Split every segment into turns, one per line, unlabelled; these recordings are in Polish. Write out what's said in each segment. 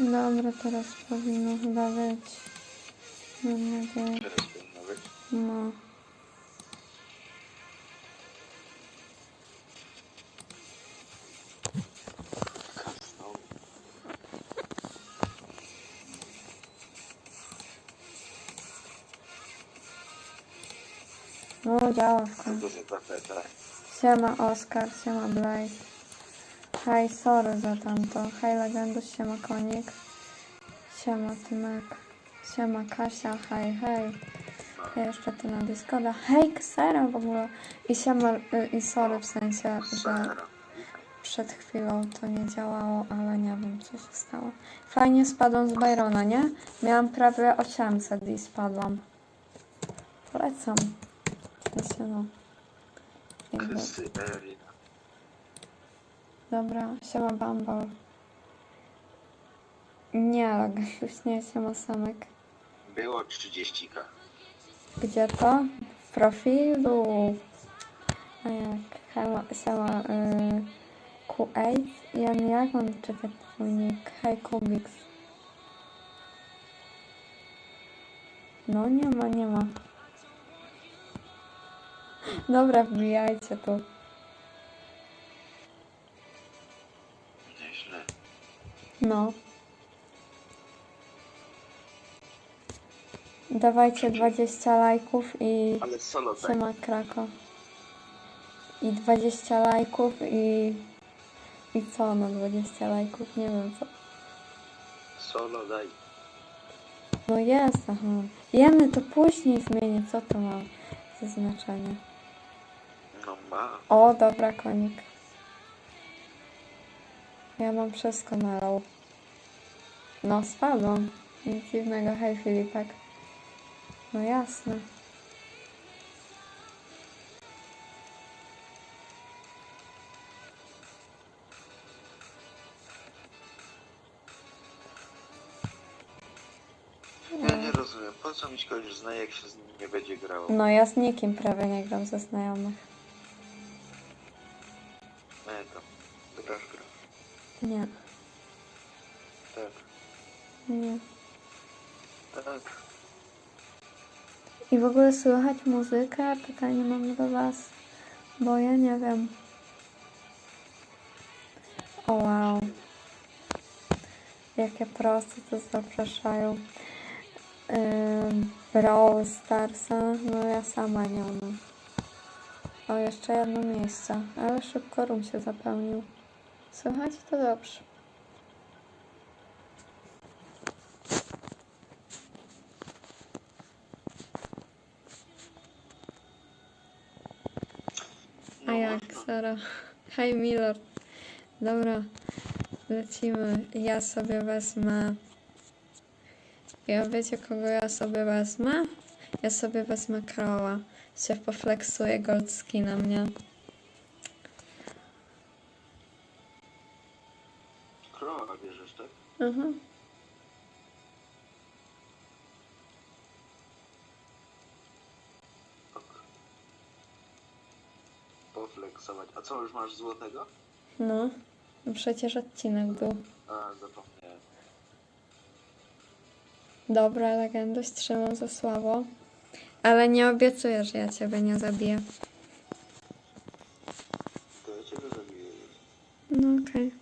Dobra, teraz powinno chyba być. Mam nadzieję.
Teraz powinno być.
No. No, działa w końcu.
tapeta.
Siema Oskar, siema Blaze. Hej, sorry za tamto. Hej Legendus, siema Konik. Siema Tymek. Siema Kasia, hej, hej. Jeszcze tu na Discorda. Hej, Ksera w ogóle. I siema, y, i sorry w sensie, że przed chwilą to nie działało, ale nie wiem co się stało. Fajnie spadłam z Byrona, nie? Miałam prawie 800 i spadłam. Polecam. W sensie no. Jakby. Dobra, siema Bumble. Nie, już nie siema Samek.
Było 30k.
Gdzie to? W profilu. A jak? Siema, siema y, Q8. Jan, jak mam czytać twój nick? Hej Kubiks. No nie ma, nie ma. Dobra, wbijajcie tu. No. Dawajcie 20 lajków i
Ale solo daj.
siema Krako. I 20 lajków i... I co na 20 lajków? Nie wiem co.
Solo daj.
No jest, aha. Jeny to później zmienię, co to ma za znaczenie.
No ma.
O, dobra, konik. Ja mam wszystko na low. No, spadłam. Nic dziwnego, hej Filipek. No jasne.
Ja nie rozumiem. Po co mieć kogoś zna, jak się z nim nie będzie grało?
No ja z nikim prawie nie gram ze znajomych.
Mega. Grasz, grasz.
Nie,
Tak.
Nie.
Tak.
I w ogóle słychać muzykę? Pytanie mam do was. Bo ja nie wiem. O wow. Jakie proste to zapraszają. Ym, Brawl Starsa. No ja sama nie umiem. O, jeszcze jedno miejsce. Ale szybko room się zapełnił. Słychać to dobrze. A
No
jak, Sara? Hej, Milord. Dobra, lecimy. Ja sobie wezmę... Ja wiecie, kogo ja sobie wezmę? Ja sobie wezmę Kroła. Się pofleksuje gold skina mnie.
Krowa bierzesz, tak?
Mhm.
Ok. Poflexować. A co, już masz złotego?
No, no przecież odcinek był.
A, zapomniałem.
Dobra, legendość trzymam za słabo. Ale nie obiecuję, że ja ciebie nie zabiję.
To ja ciebie zabiję.
No okej.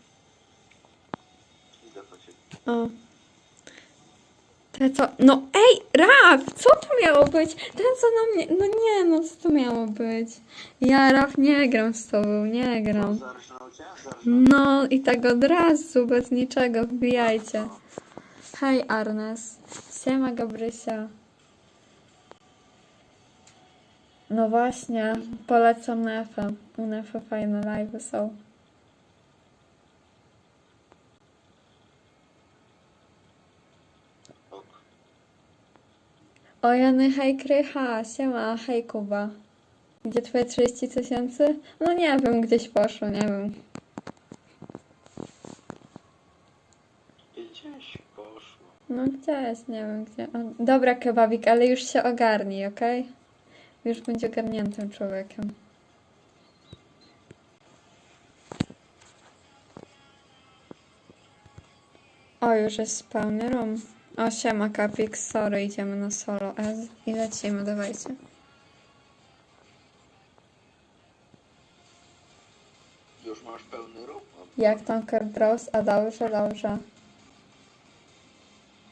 Idę po ciebie.
O. Te co? No ej, Raf! Co to miało być? Ten co na mnie... No nie, no co to miało być? Ja, Raf, nie gram z tobą, nie gram. No i tak od razu, bez niczego, wbijajcie. Hej, Arnes. Siema, Gabrysia. No właśnie, polecam Nefę. U Nefy fajne live'y są. O Jany, hej Krycha, siema, hej Kuba. Gdzie twoje 30 tysięcy? No nie wiem, gdzieś poszło, nie wiem.
Gdzieś poszło.
No gdzieś, nie wiem gdzie. O, dobra, kebabik, ale już się ogarnij, okej? Już będzie ogarniętym człowiekiem. O, już jest pełny room. O, siema Capix, sorry, idziemy na solo S i lecimy, dawajcie.
Już masz pełny ruch?
Jak tam Bros? A dobrze, dobrze.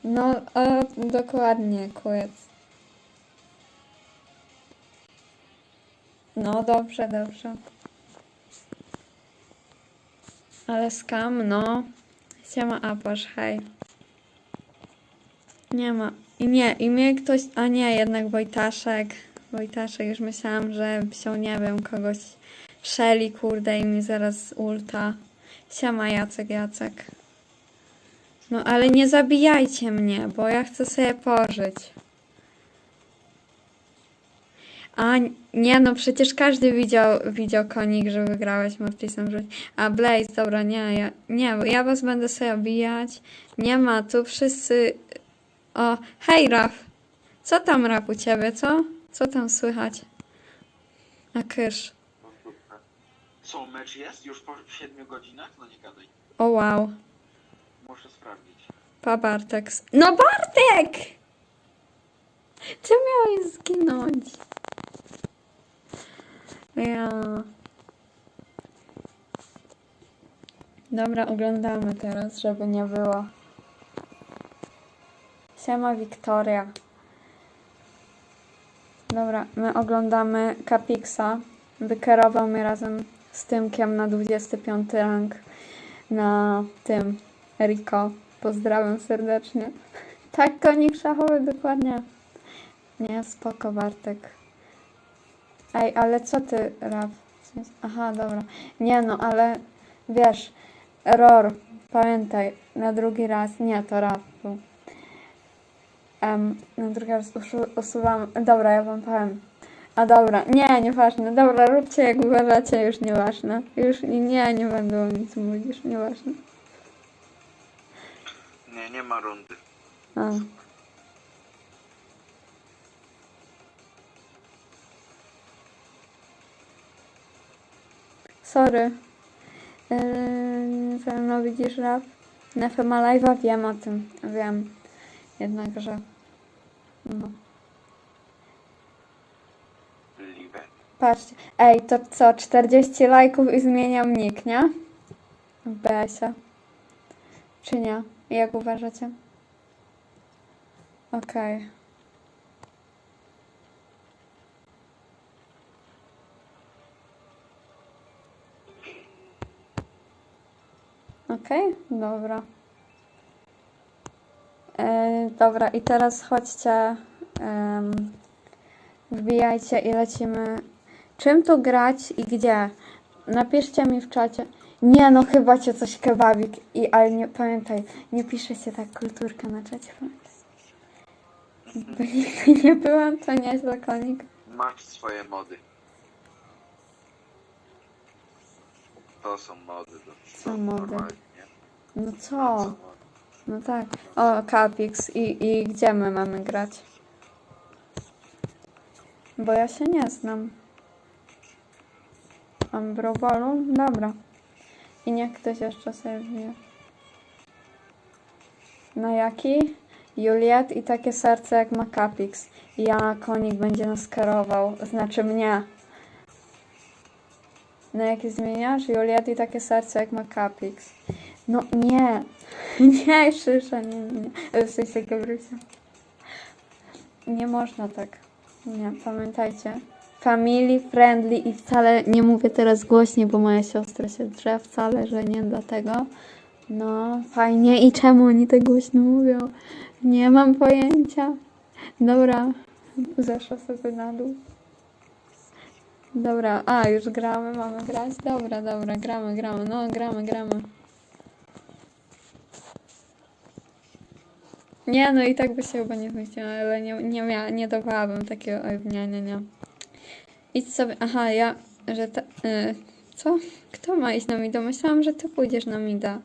No, a, dokładnie, kłec. No, dobrze, dobrze. Ale skam, no. Siema Apasz, hej. Nie ma. I nie, i mnie ktoś, a nie, jednak Wojtaszek. Wojtaszek, już myślałam, że wziął, nie wiem, kogoś Shelly, kurde, i mi zaraz ulta. Siema Jacek, Jacek. No ale nie zabijajcie mnie, bo ja chcę sobie pożyć. A nie, no przecież każdy widział, widział konik, że wygrałeś Mortisem. A Blaze, dobra, nie, ja, nie, ja was będę sobie bijać. Nie ma, tu wszyscy... O, hej Raf! Co tam Raf u ciebie, co? Co tam słychać? A kysz.
Co, mecz jest? Już po 7 godzinach? No nie gadaj.
O wow.
Muszę sprawdzić.
Pa Bartek. No Bartek! Ty miałeś zginąć. Ja. Dobra, oglądamy teraz, żeby nie było. Siema Wiktoria. Dobra, my oglądamy Capixa. Wykierował mnie razem z Tymkiem na 25 rank na tym Rico. Pozdrawiam serdecznie. Tak, konik szachowy, dokładnie. Nie, spoko, Bartek. Ej, ale co ty, Raf? Aha, dobra. Nie no, ale wiesz, Ror, pamiętaj, na drugi raz, nie, to Raf był. Drugi raz usu- usuwam, dobra, ja wam powiem. A dobra, nie, nieważne, dobra, róbcie jak uważacie, już nieważne. Już nie, nie będę o nic mówić, już nieważne.
Nie, nie ma rundy.
A. Sorry. Yy, mną widzisz rap? Na Fema Live'a wiem o tym. Wiem. Jednakże. No. Patrzcie. Ej, to co? 40 lajków i zmieniam nick, nie? W BS-ie. Czy nie? Jak uważacie? Okej. Okej, dobra. E, dobra, i teraz chodźcie. em, wbijajcie i lecimy. Czym tu grać i gdzie? Napiszcie mi w czacie. Nie, no chyba cię coś kebabik. I, ale nie pamiętaj, nie pisze się tak kulturka na czacie. Bo nigdy nie byłam, to nieźle konik.
Masz swoje mody. To są mody. To
Co mody?
normalnie?
No co? No tak. O, Capix. I, I gdzie my mamy grać? Bo ja się nie znam. Ambrobolu? Dobra. I niech ktoś jeszcze sobie wbije. Na jaki? Juliet i takie serce jak ma Capix. Ja, konik będzie nas kierował. Znaczy mnie. Na jaki zmieniasz? Juliet i takie serce jak ma Capix. No nie. Nie, Szysza, nie, nie, nie. W sensie Gabrysia. Nie można tak. Nie, pamiętajcie. Family friendly i wcale nie mówię teraz głośniej, bo moja siostra się drze wcale, że nie dlatego. No, fajnie. I czemu oni tak głośno mówią? Nie mam pojęcia. Dobra, zeszła sobie na dół. Dobra, a już gramy, mamy grać? Dobra, dobra, gramy, gramy, no gramy, gramy. Nie, no i tak by się chyba nie zmieściła, ale nie, nie, mia, nie dawałabym takiego, oj, nie, nie, nie. Idź sobie, aha, ja, że ta, y, co? Kto ma iść na mida? Myślałam, że ty pójdziesz na mida.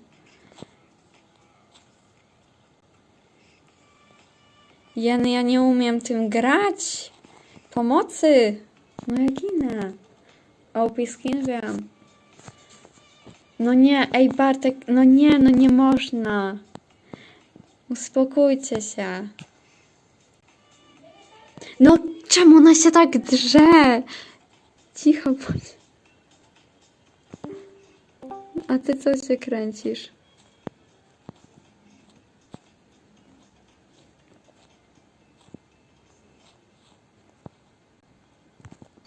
Jeny, ja nie umiem tym grać. Pomocy! No ja ginę. OP skin wiem. No nie, ej Bartek, no nie, no nie można. Uspokójcie się. No, czemu ona się tak drze? Cicho bądź. A ty co się kręcisz?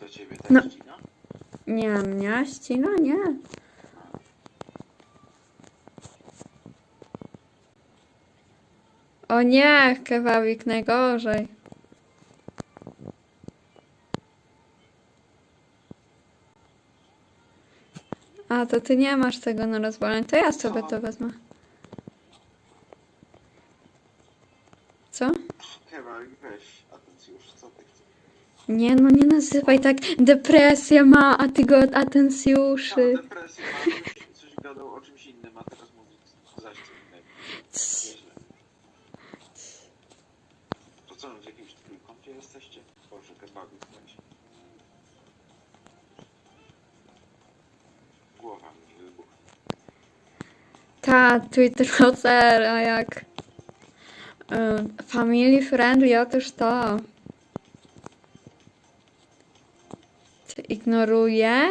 To ciebie tak
No.
ścina?
Nie, mnie ścina? Nie. O nie, kebabik najgorzej. A, to ty nie masz tego na rozwalenie, to ja sobie to wezmę. Co?
Weź atencjusz, co ty chcesz?
Nie, no nie nazywaj tak. Depresja ma, a ty go od atencjuszy.
Mam depresję, mam
Ta, Twitterocer, a jak? Family friendly, otóż to. Ignoruje?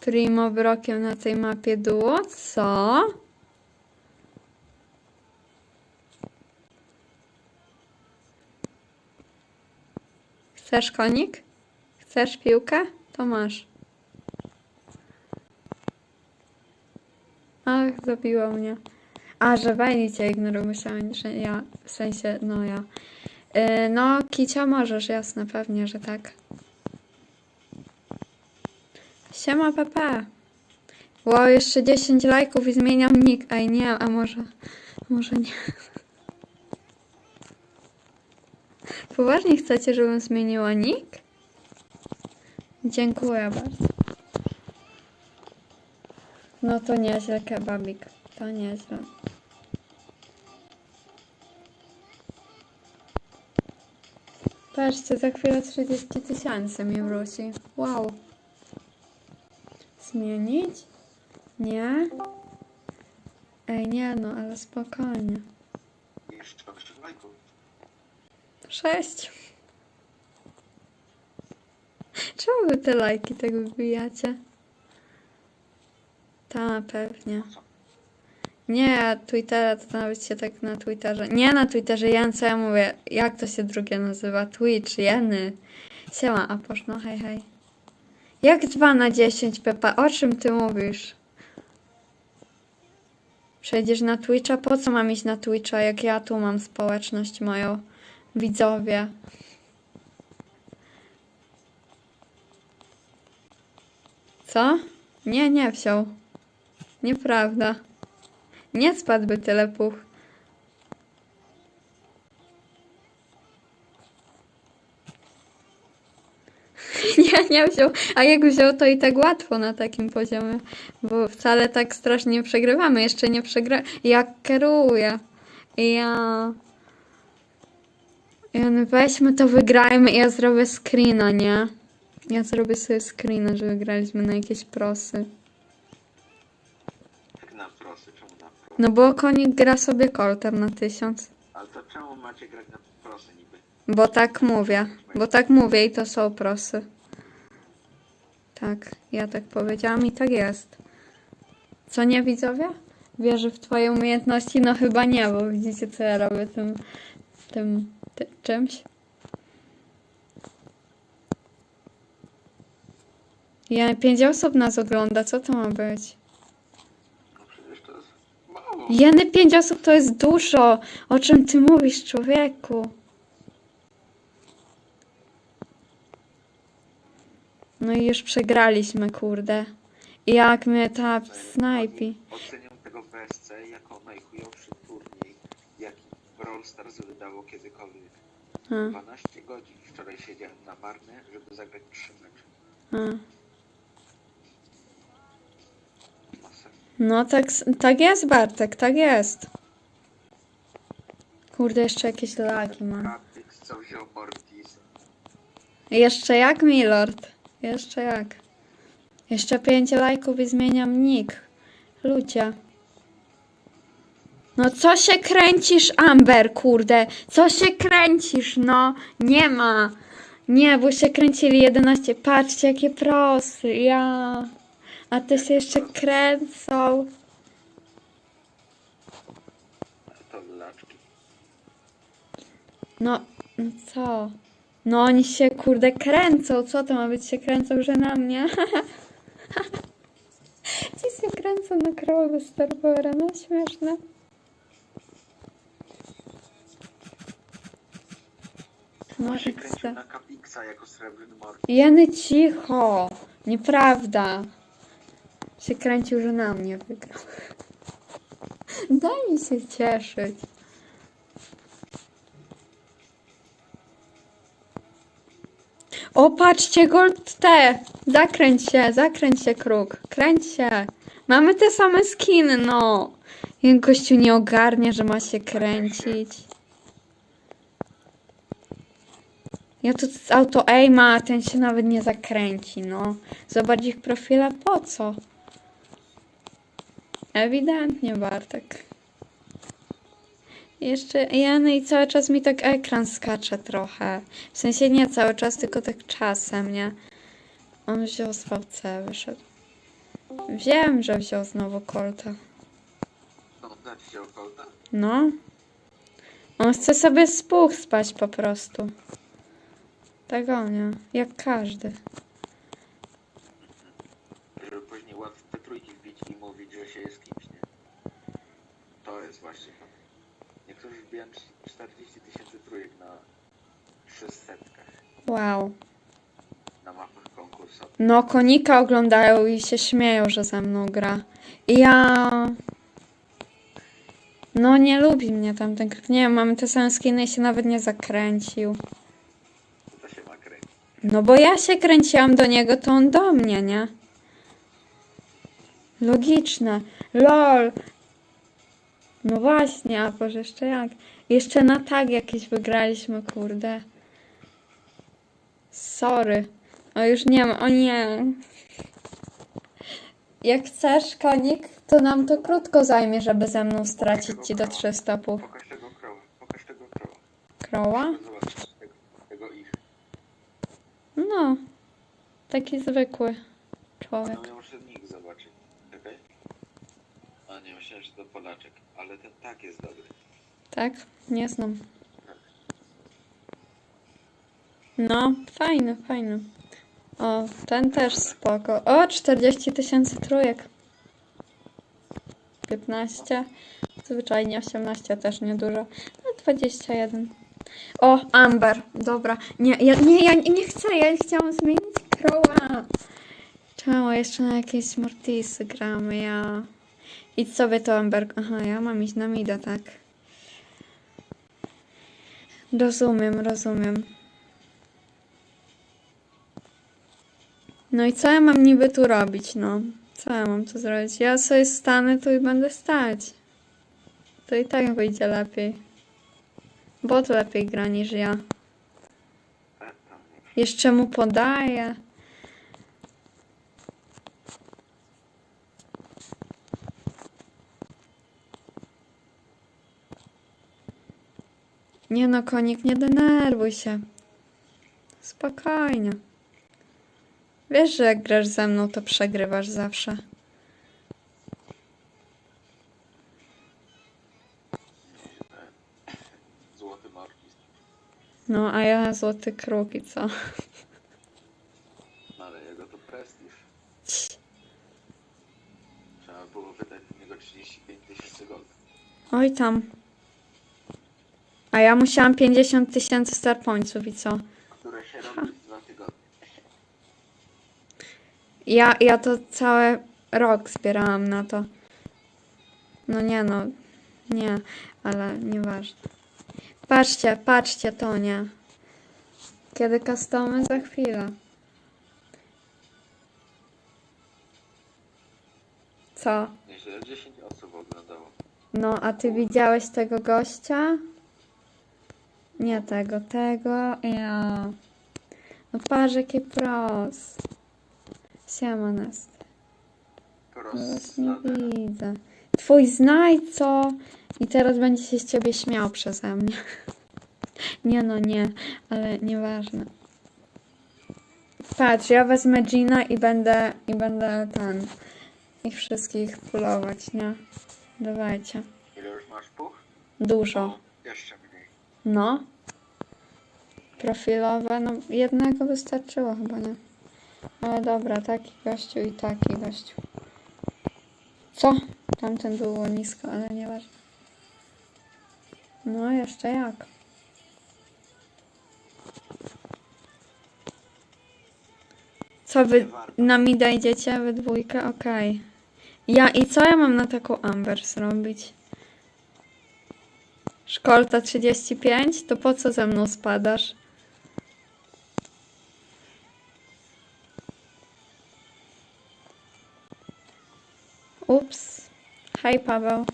Primo brokiem na tej mapie duo? Co? Chcesz konik? Chcesz piłkę? To masz. Ach, zabiła mnie. A, że Bajni cię ignoruje, myślałem, że ja, w sensie, no ja. Yy, no, Kicia możesz, jasne, pewnie, że tak. Siema, Pepe. Wow, jeszcze 10 lajków i zmieniam nick. Ej, nie, a może, może nie. Poważnie chcecie, żebym zmieniła nick? Dziękuję bardzo. No to nieźle, kebabik. To nieźle. Patrzcie, za chwilę 30 tysięcy mi wróci. Wow. Zmienić? Nie? Ej, nie no, ale spokojnie.
Jeszcze 8 lajków.
Sześć. Czemu wy te lajki tak wybijacie? Ta, pewnie. Nie, Twittera to nawet się tak na Twitterze. Nie na Twitterze, Jan, co ja mówię? Jak to się drugie nazywa? Twitch, Jeny. Siema, a poszno, hej, hej. Jak 2 na 10, Pepa? O czym ty mówisz? Przejdziesz na Twitcha? Po co mam iść na Twitcha, jak ja tu mam społeczność moją? Widzowie. Co? Nie, nie wziął. Nieprawda. Nie spadłby tyle puch. Nie, nie wziął. A jak wziął, to i tak łatwo na takim poziomie. Bo wcale tak strasznie nie przegrywamy. Jeszcze nie przegra... Ja kieruję. Ja... Ja no weźmy to, wygrajmy ja zrobię screena, nie? Ja zrobię sobie screena, że wygraliśmy na jakieś
prosy.
No bo konik gra sobie kolter na tysiąc.
Ale to czemu macie grać na prosy niby?
Bo tak mówię. Bo tak mówię i to są prosy. Tak, ja tak powiedziałam i tak jest. Co nie widzowie? Wierzę w twoje umiejętności? No chyba nie, bo widzicie co ja robię tym, tym, ty, czymś. Ja, pięć osób nas ogląda, co to ma być?
No przecież to jest mało.
Jeny pięć osób to jest dużo. O czym ty mówisz, człowieku? No i już przegraliśmy, kurde. I jak mnie ta snajpi.
Oceniam tego BSC jako najchujowszy turniej, jaki Brawl Stars wydało kiedykolwiek.
A,
12 godzin wczoraj siedziałem na marne, żeby zagrać 3 mecze.
a. No tak, tak jest, Bartek, tak jest. Kurde, jeszcze jakieś lagi
co wziął Mortis.
Jeszcze jak, Milord? Jeszcze jak? Jeszcze pięć lajków i zmieniam nick. Ludzie. No co się kręcisz, Amber, kurde? Co się kręcisz, no? Nie ma. Nie, bo się kręcili 11. Patrzcie, jakie prosy, ja. A te się jeszcze kręcą. No, no co? No oni się, kurde, kręcą. Co to ma być? Się kręcą, że na mnie. Ci się kręcą na krowy Starboera. No śmieszne. No
się
i
kręcił na Capixa jako srebrny morg.
Jeny cicho. Nieprawda. Się kręcił, że na mnie wygrał. Daj mi się cieszyć. O, patrzcie, Gold T! Zakręć się, zakręć się, kruk. Kręć się. Mamy te same skiny, no. Gościu nie ogarnia, że ma się kręcić. Ja tu auto aima, a ten się nawet nie zakręci, no. Zobacz ich profila, po co? Ewidentnie, Bartek. Jeszcze, ja no i cały czas mi tak ekran skacze trochę. W sensie nie cały czas, tylko tak czasem, nie? On wziął z VC, wyszedł. Wiem, że wziął znowu Colta.
No, wziął Colta.
No. On chce sobie z puch spać po prostu. Tego nie. Jak każdy.
Żeby później łatwo te trójki wbić i mówić, że się jest kimś, nie? To jest właśnie. Niektórzy wbijają 40 tysięcy trójek na 600
Wow.
na mapach konkursowych.
No, konika oglądają i się śmieją, że ze mną gra. I ja. No, nie lubi mnie tam ten. Nie wiem, mamy te same skiny i się nawet nie zakręcił.
To się ma kręcić.
No, bo ja się kręciłam do niego, to on do mnie, nie? Logiczne. LOL. No właśnie, a Boże, jeszcze jak? Jeszcze na tag jakieś wygraliśmy, kurde. Sorry. O, już nie ma, o nie. Jak chcesz, konik, to nam to krótko zajmie, żeby ze mną stracić ci do 300 pów.
Pokaż tego krowa, pokaż tego krowa.
Kroła?
Zobacz, tego, tego ich.
No. Taki zwykły człowiek.
No ja muszę nick zobaczyć. Czekaj. A nie, myślałem, że to Polaczek. Ale ten tak jest dobry.
Tak? Nie znam. No, fajny, fajny. O, ten też spoko. O, 40 tysięcy trójek. 15. Zwyczajnie 18 też niedużo. No, 21. O, Amber. Dobra. Nie, ja nie, ja nie chcę. Ja chciałam zmienić Crowa. Czemu jeszcze na jakieś Mortisy gramy? Ja. Idź sobie to Amber. Aha, ja mam iść na mida, tak. Rozumiem, rozumiem. No i co ja mam niby tu robić, no? Co ja mam tu zrobić? Ja sobie stanę tu i będę stać. To i tak wyjdzie lepiej. Bot lepiej gra niż ja. Jeszcze mu podaję. Nie no, konik, nie denerwuj się. Spokojnie. Wiesz, że jak grasz ze mną, to przegrywasz zawsze. No, a ja złoty kruk i co?
No ale jego to prestiż. Trzeba było wydać w niego 35 tysięcy gold.
Oj tam. A ja musiałam 50 tysięcy starpońców i co?
Które się robi w dwa tygodnie.
Ja, ja to cały rok zbierałam na to. No nie no, nie, ale nieważne. Patrzcie, patrzcie to nie. Kiedy customy? Za chwilę. Co?
Nieźle, 10 osób oglądało.
No, a ty widziałeś tego gościa? Nie tego, tego. Ja. No patrz, jaki pros. Siema nas. Właśnie
rozsładę.
widzę. Twój znajco! I teraz będzie się z ciebie śmiał przeze mnie. Nie no, nie, ale nieważne. Patrz, ja wezmę Gina i będę, i będę ten, ich wszystkich pulować, nie? Dawajcie.
Ile już masz puch?
Dużo.
Jeszcze mniej.
No. Profilowe, no jednego wystarczyło chyba, nie? Ale dobra, taki gościu i taki gościu. Co? Tamten było nisko, ale nieważne. No, jeszcze jak. Co wy na mi dajdziecie we dwójkę? Okej. Ja i co ja mam na taką Amber zrobić? Szkolta 35? To po co ze mną spadasz? Ups. Hej Paweł.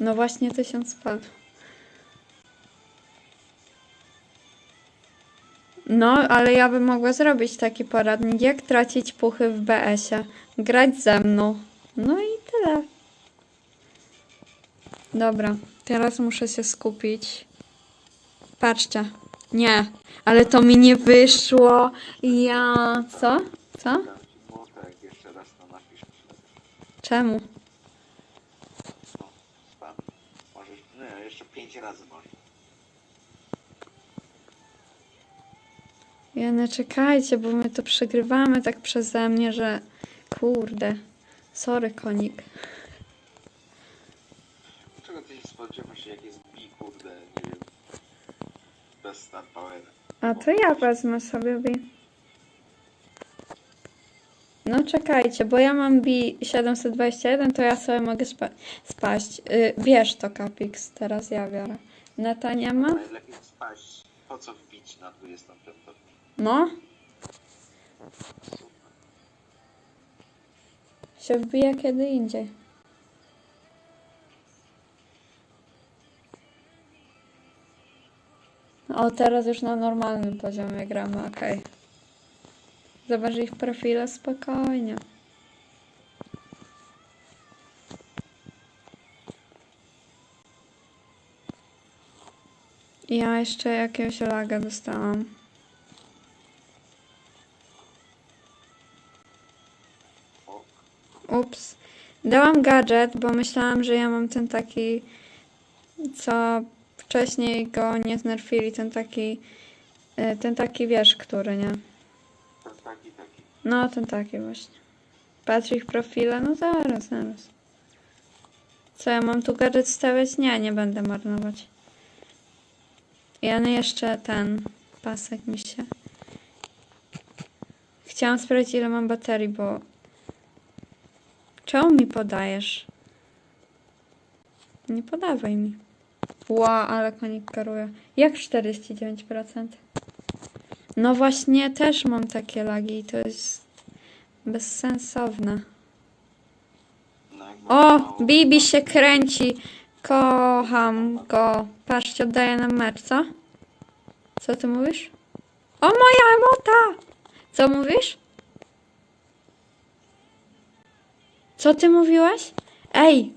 No właśnie tysiąc spadł. No, ale ja bym mogła zrobić taki poradnik, jak tracić puchy w BS-ie. Grać ze mną. No i tyle. Dobra, teraz muszę się skupić. Patrzcie. Nie, ale to mi nie wyszło. Ja. Co? Co? Czemu?
No, nie, jeszcze pięć razy możesz.
Ja nie czekajcie, bo my to przegrywamy tak przeze mnie, że. Kurde. Sorry, konik.
Ty się jak jest bi, kurde, nie wiem. Bez star power.
A to ja wezmę sobie B. No czekajcie, bo ja mam B 721, to ja sobie mogę spa spaść. Y, bierz to, Capix, teraz ja biorę. Neta nie ma?
Najlepiej spaść. Po co wbić na 25?
No, się wbija kiedy indziej. O, teraz już na normalnym poziomie gramy, okej. Zobacz ich profile spokojnie. Ja jeszcze jakiegoś laga dostałam. Ups. Dałam gadżet, bo myślałam, że ja mam ten taki, co wcześniej go nie znerfili, ten taki, e, ten taki wiesz, który, nie?
ten taki, taki.
No, ten taki właśnie. Patrz ich profile, no zaraz, zaraz. Co, ja mam tu gadżet stawiać? Nie, nie będę marnować. Ja no jeszcze ten pasek mi się... Chciałam sprawdzić, ile mam baterii, bo... Czemu mi podajesz? Nie podawaj mi. Ła, ale konik karuje. Jak 49%? No właśnie, też mam takie lagi i to jest bezsensowne.
No,
O,
mało-
Bibi się kręci. Kocham go. Patrzcie, oddaję nam mecz, co? Co ty mówisz? O, moja emota! Co mówisz? Co ty mówiłaś? Ej!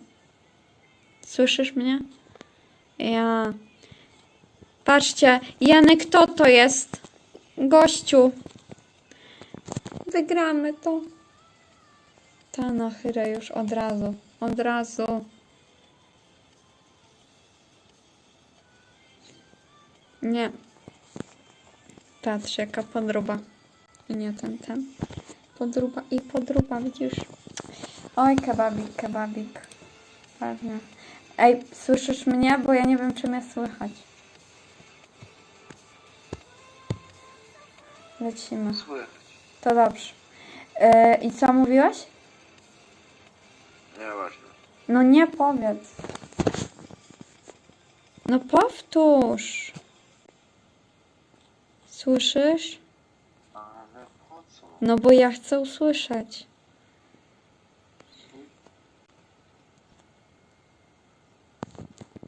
Słyszysz mnie? Ja... Patrzcie, Janek, kto to jest? Gościu. Wygramy to. Ta na chyrę już od razu. Od razu. Nie. Patrz, jaka podruba. I nie ten, ten. Podruba i podruba, widzisz? Oj, kebabik, kebabik. Ważnie. Ej, słyszysz mnie? Bo ja nie wiem, czy mnie słychać. Lecimy.
Słychać.
To dobrze. Yy, I co mówiłaś?
Nieważne.
No nie powiedz. No powtórz. Słyszysz?
Ale po co?
No bo ja chcę usłyszeć.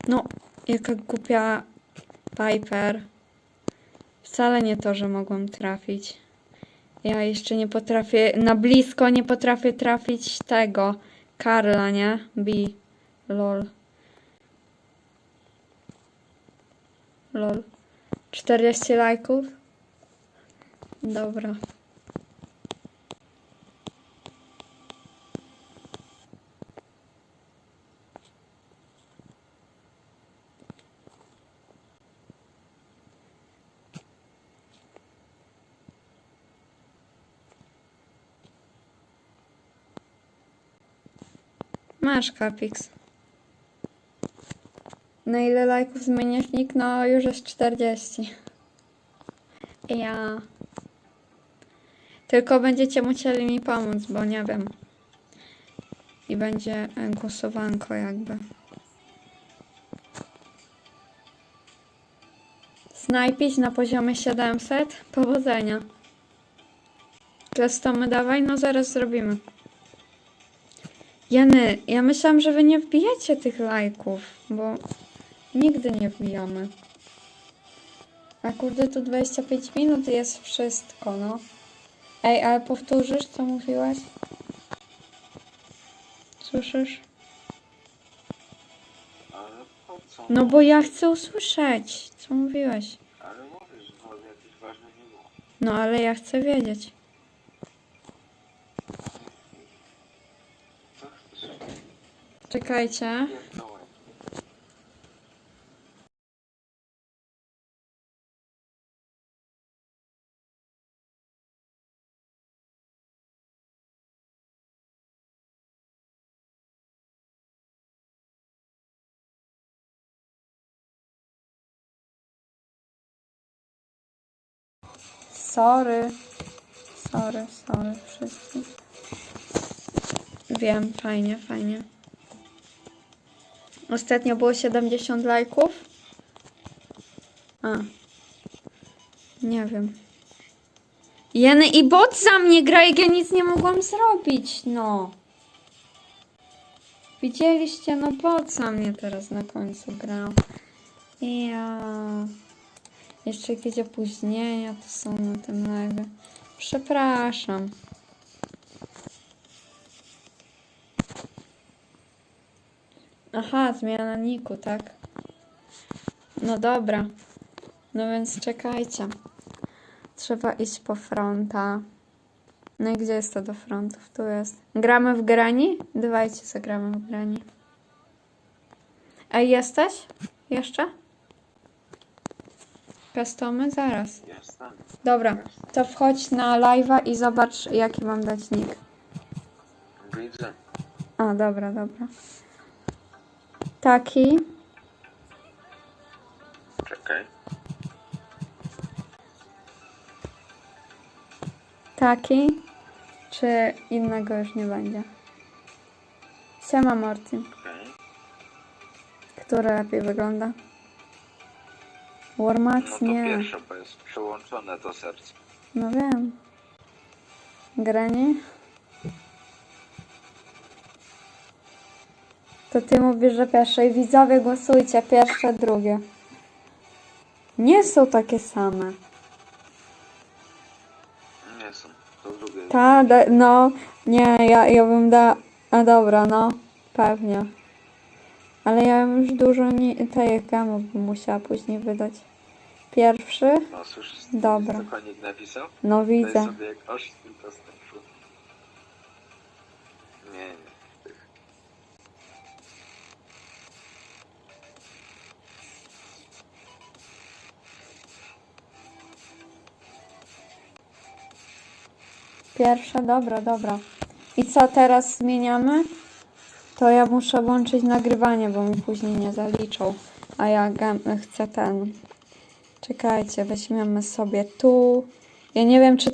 No, jaka głupia Piper. Wcale nie to, że mogłam trafić. Ja jeszcze nie potrafię, na blisko nie potrafię trafić tego. Karla, nie? Bi. Lol. Lol. 40 lajków? Dobra. Masz Capix. Na ile lajków zmieniasz nick? No już jest 40. Ja. Tylko będziecie musieli mi pomóc, bo nie wiem. I będzie głosowanko jakby. Snajpić na poziomie 700? Powodzenia. Customy dawaj? No zaraz zrobimy. Jany, ja myślałam, że wy nie wbijacie tych lajków, bo nigdy nie wbijamy. A kurde, tu 25 minut jest wszystko, no. Ej, ale powtórzysz, co mówiłaś? Słyszysz?
Ale po co?
No bo ja chcę usłyszeć, co mówiłeś.
Ale mówisz, nie było.
No ale ja chcę wiedzieć.
Co chcesz?
Czekajcie. Sorry. Sorry, sorry wszystkim. Wiem, fajnie, fajnie. Ostatnio było 70 lajków. A. Nie wiem. Jeny i bot za mnie gra, jak ja nic nie mogłam zrobić, no. Widzieliście, no bot za mnie teraz na końcu grał. Ja. Jeszcze jakieś opóźnienia to są na tym live. Przepraszam. Aha, zmiana niku, tak? No dobra. No więc czekajcie. Trzeba iść po fronta. No i gdzie jest to do frontów? Tu jest. Gramy w grani? Dawajcie, zagramy w grani. Ej, jesteś? Jeszcze? Customy? Zaraz.
Jestem.
Dobra, to wchodź na live'a i zobacz, jaki mam dać nick.
Widzę.
A, dobra, dobra. Taki.
Czekaj.
Taki. Czy innego już nie będzie? Siema Martin. Który lepiej wygląda? Warmax?
No to
Nie.
pierwsze, bo jest przyłączone do serca.
No wiem. Granie? To ty mówisz, że pierwsze. I widzowie głosujcie. Pierwsze, drugie. Nie są takie same.
Nie są. To drugie.
Ta, da, no, nie, ja, ja bym da, a dobra, no, pewnie. Ale ja bym już dużo nie, tych gemów bym musiała później wydać. Pierwszy?
No słyszysz,
Dobra.
co konik napisał?
No
Daj
widzę.
sobie jak oszczędz dostępu. Nie, nie.
Pierwsza, dobra, dobra. I co teraz zmieniamy? To ja muszę włączyć nagrywanie, bo mi później nie zaliczą. A ja chcę ten. Czekajcie, weźmiemy sobie tu. Ja nie wiem, czy